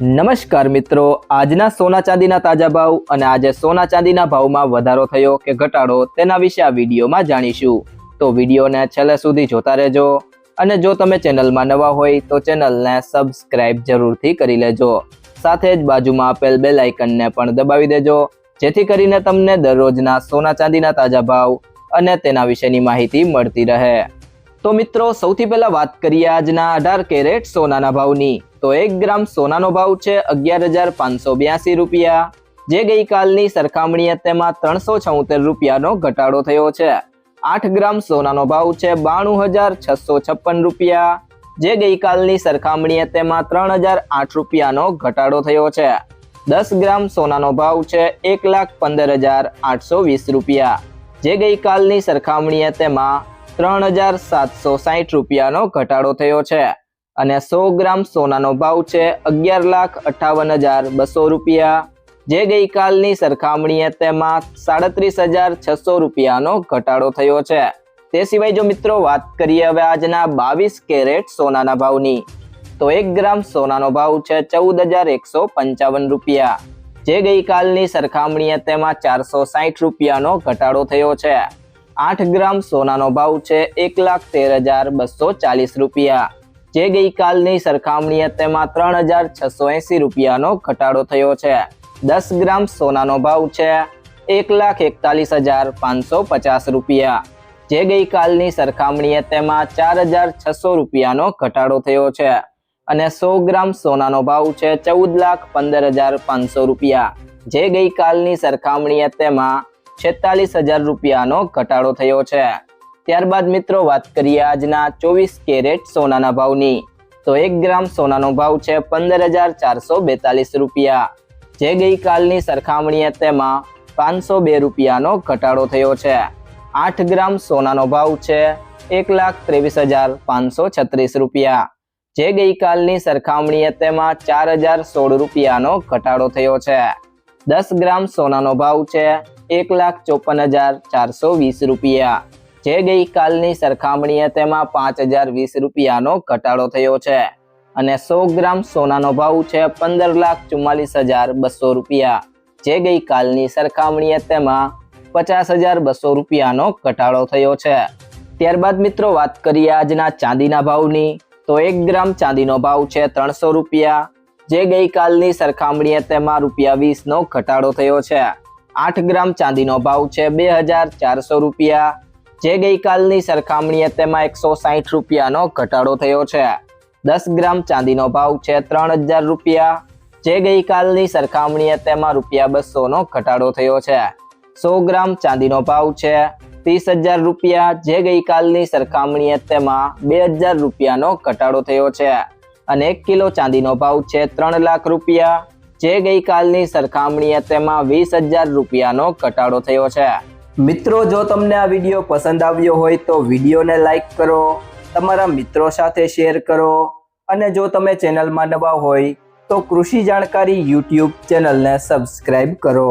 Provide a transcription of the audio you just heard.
નમસ્કાર મિત્રો, આજના સોના ચાંદીના તાજા ભાવ અને આજે સોના ચાંદીના ભાવમાં વધારો થયો કે ઘટાડો તેના વિશે આ વિડીયોમાં જાણીશું. તો વિડીયોને છેલ્લે સુધી જોતા રહેજો અને જો તમે ચેનલમાં નવા હોય તો ચેનલને સબસ્ક્રાઇબ જરૂરથી કરી લેજો. સાથે જ બાજુમાં આપેલ બેલ આઇકનને પણ દબાવી દેજો, જેથી કરીને તમને દરરોજના સોના ચાંદીના તાજા ભાવ અને તેના વિશેની માહિતી મળતી રહે. તો મિત્રો, સૌથી પહેલા વાત કરીએ આજના અઢાર કેરેટ સોનાના ભાવની. તો એક ગ્રામ સોનાનો ભાવ છે અગિયાર હજાર પાંચસો બ્યાસી રૂપિયા. જે ગઈકાલની સરખામણીએ તેમાં ત્રણસો છોતેર રૂપિયાનો ઘટાડો થયો છે. આઠ ગ્રામ સોનાનો ભાવ છે બાણું હજાર છસો છપ્પન રૂપિયા. જે ગઈકાલની સરખામણીએ તેમાં ત્રણ હજાર આઠ રૂપિયાનો ઘટાડો થયો છે. દસ ગ્રામ સોનાનો ભાવ છે એક લાખ પંદર હજાર આઠસો વીસ રૂપિયા. જે ગઈકાલની સરખામણીએ તેમાં ત્રણ હજાર સાતસો સાહીઠ રૂપિયાનો ઘટાડો થયો છે અને સો ગ્રામ સોનાનો ભાવ છે અગિયાર લાખ અઠાવન હજાર બસો રૂપિયા. જે ગઈકાલની સરખામણીએ તેમાં સાડત્રીસ હજાર છસો રૂપિયાનો ઘટાડો થયો છે. તે સિવાય જો મિત્રો વાત કરીએ હવે આજના બાવીસ કેરેટ સોનાના ભાવની, તો એક ગ્રામ સોનાનો ભાવ છે ચૌદ હજાર એકસો પંચાવન રૂપિયા. જે ગઈકાલની સરખામણીએ તેમાં ચારસો સાહીઠ રૂપિયાનો ઘટાડો થયો છે. આઠ ગ્રામ સોનાનો ભાવ છે એક લાખ તેર હજાર બસો ચાલીસ રૂપિયા. જે ગઈકાલની સરખામણીએ તેમાં ત્રણ હજાર છસો એંસી રૂપિયાનો ઘટાડો થયો છે. દસ ગ્રામ સોનાનો ભાવ છે એક લાખ એકતાલીસ હજાર પાંચસો પચાસ રૂપિયા. જે ગઈકાલની સરખામણીએ તેમાં ચાર હજાર છસો રૂપિયાનો ઘટાડો થયો છે અને સો ગ્રામ સોનાનો ભાવ છે ચૌદ લાખ પંદર હજાર પાંચસો રૂપિયા. જે ગઈકાલની સરખામણીએ તેમાં છેતાલીસ હજાર રૂપિયાનો ઘટાડો થયો છે. ત્યારબાદ મિત્રો, વાત કરીએ આજના ચોવીસ કેરેટ સોનાના ભાવની. તો એક ગ્રામ સોનાનો ભાવ છે પંદર હજાર ચારસો બેતાલીસ રૂપિયા. જે ગઈકાલની સરખામણીએ તેમાં પાંચસો બે રૂપિયાનો ઘટાડો થયો છે. આઠ ગ્રામ સોનાનો ભાવ છે એક લાખ ત્રેવીસ હજાર પાંચસો છત્રીસ રૂપિયા. જે ગઈકાલની સરખામણીએ તેમાં ચાર હજાર સોળ રૂપિયાનો ઘટાડો થયો છે. દસ ગ્રામ સોનાનો ભાવ છે એક લાખ ચોપન હજાર ચારસો વીસ રૂપિયા. જે ગઈકાલની સરખામણીએ તેમાં પાંચ હજાર વીસ રૂપિયાનો ઘટાડો થયો છે. અને સો ગ્રામ સોનાનો ભાવ છે પંદર લાખ ચુમ્માલીસ હજાર બસો રૂપિયા. જે ગઈકાલની સરખામણીએ તેમાં પચાસ હજાર બસો રૂપિયાનો ઘટાડો થયો છે. ત્યારબાદ મિત્રો વાત કરીએ આજના ચાંદીના ભાવની. તો એક ગ્રામ ચાંદીનો ભાવ છે ત્રણસો રૂપિયા. જે ગઈકાલની સરખામણીએ તેમાં રૂપિયા વીસનો ઘટાડો થયો છે. આઠ ગ્રામ ચાંદીનો ભાવ છે બે હજાર ચારસો રૂપિયા. જે ગઈકાલની સરખામણીએ તેમાં એકસો સાહીઠ રૂપિયાનો ઘટાડો થયો છે. દસ ગ્રામ ચાંદીનો ભાવ છે ત્રણ હજાર રૂપિયા. જે ગઈકાલની સરખામણીએ તેમાં રૂપિયા બસોનો ઘટાડો થયો છે. સો ગ્રામ ચાંદીનો ભાવ છે ત્રીસ હજાર રૂપિયા. જે ગઈકાલની સરખામણીએ તેમાં બે હજાર રૂપિયાનો ઘટાડો થયો છે. અને એક કિલો ચાંદીનો ભાવ છે ત્રણ લાખ રૂપિયા. જે ગઈકાલની સરખામણીએ તેમાં વીસ હજાર રૂપિયાનો ઘટાડો થયો છે. મિત્રો, જો તમને આ વીડિયો પસંદ આવ્યો હોય તો વિડીયોને લાઈક કરો, તમારા મિત્રો સાથે શેર કરો અને જો તમે ચેનલમાં નવા હોય તો કૃષિ જાણકારી યુટ્યુબ ચેનલને સબસ્ક્રાઈબ કરો.